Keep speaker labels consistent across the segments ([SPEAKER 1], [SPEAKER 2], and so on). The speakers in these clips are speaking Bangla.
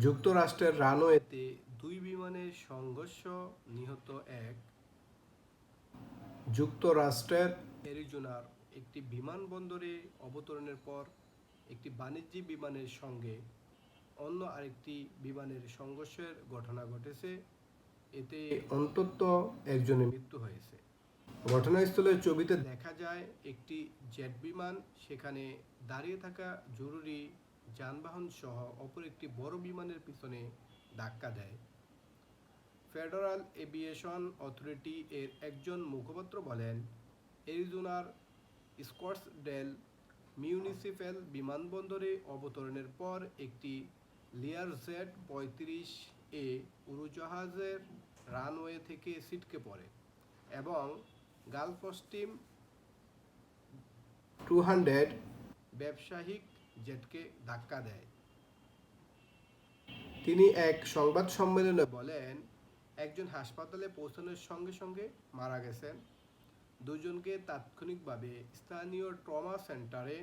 [SPEAKER 1] যুক্তরাষ্ট্রের রানওয়েতে দুই বিমানের সংঘর্ষ নিহত এক। যুক্তরাষ্ট্রের অ্যারিজোনার একটি বিমানবন্দরে অবতরণের পর একটি বাণিজ্যিক বিমানের সঙ্গে অন্য আরেকটি বিমানের সংঘর্ষের ঘটনা ঘটেছে। এতে অন্তত একজনের মৃত্যু হয়েছে। ঘটনাস্থলের ছবিতে দেখা যায়, একটি জেট বিমান সেখানে দাঁড়িয়ে থাকা জরুরি যানবাহন সহ অপর একটি বড় বিমানের পিছনে ধাক্কা দেয়। ফেডারাল এভিয়েশন অথরিটি এর একজন মুখপাত্র বলেন, এরিজোনার স্কটসডেল মিউনিসিপ্যাল বিমানবন্দরে অবতরণের পর একটি লিয়ারজেট পঁয়ত্রিশ এ উড়োজাহাজের রানওয়ে থেকে ছিটকে পড়ে এবং গালফ স্টিম টু হান্ড্রেড ব্যবসায়িক জেটকে ধাক্কা দেয়। তিনি এক সংবাদ সম্মেলনে বলেন একজন হাসপাতালে পৌঁছানোর সঙ্গে সঙ্গে মারা গেছেন। দুজনকে তাৎক্ষণিকভাবে স্থানীয় ট্রমা সেন্টারে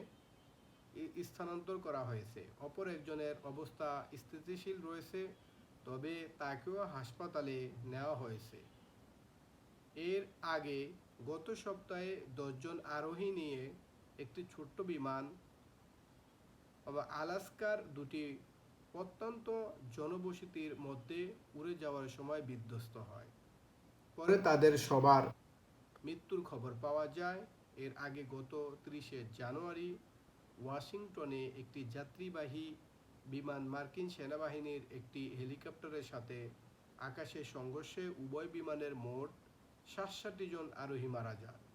[SPEAKER 1] স্থানান্তর করা হয়েছে। অপর একজনের অবস্থা স্থিতিশীল রয়েছে তবে তাকেও হাসপাতালে নেওয়া হয়েছে। এর আগে গত সপ্তাহে দশজন আরোহী নিয়ে একটি ছোট্ট বিমান বা আলাস্কার দুটি অত্যন্ত জনবসতির মধ্যে উড়ে যাওয়ার সময় বিধ্বস্ত হয়। পরে তাদের সবার মৃত্যুর খবর পাওয়া যায়। এর আগে গত ত্রিশে জানুয়ারি ওয়াশিংটনে একটি যাত্রীবাহী বিমান মার্কিন সেনাবাহিনীর একটি হেলিকপ্টারের সাথে আকাশে সংঘর্ষে উভয় বিমানের মোট সাতষট্টি জন আরোহী মারা যায়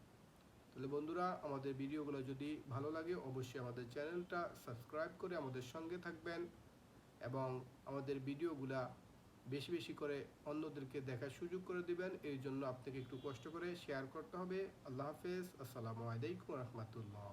[SPEAKER 1] তাহলে বন্ধুরা, আমাদের ভিডিওগুলো যদি ভালো লাগে, অবশ্যই আমাদের চ্যানেলটা সাবস্ক্রাইব করে আমাদের সঙ্গে থাকবেন এবং আমাদের ভিডিওগুলা বেশি বেশি করে অন্যদেরকে দেখার সুযোগ করে দিবেন। এই জন্য আপনাকে একটু কষ্ট করে শেয়ার করতে হবে। আল্লাহ হাফেজ। আসসালামু আলাইকুম রহমতুল্লাহ।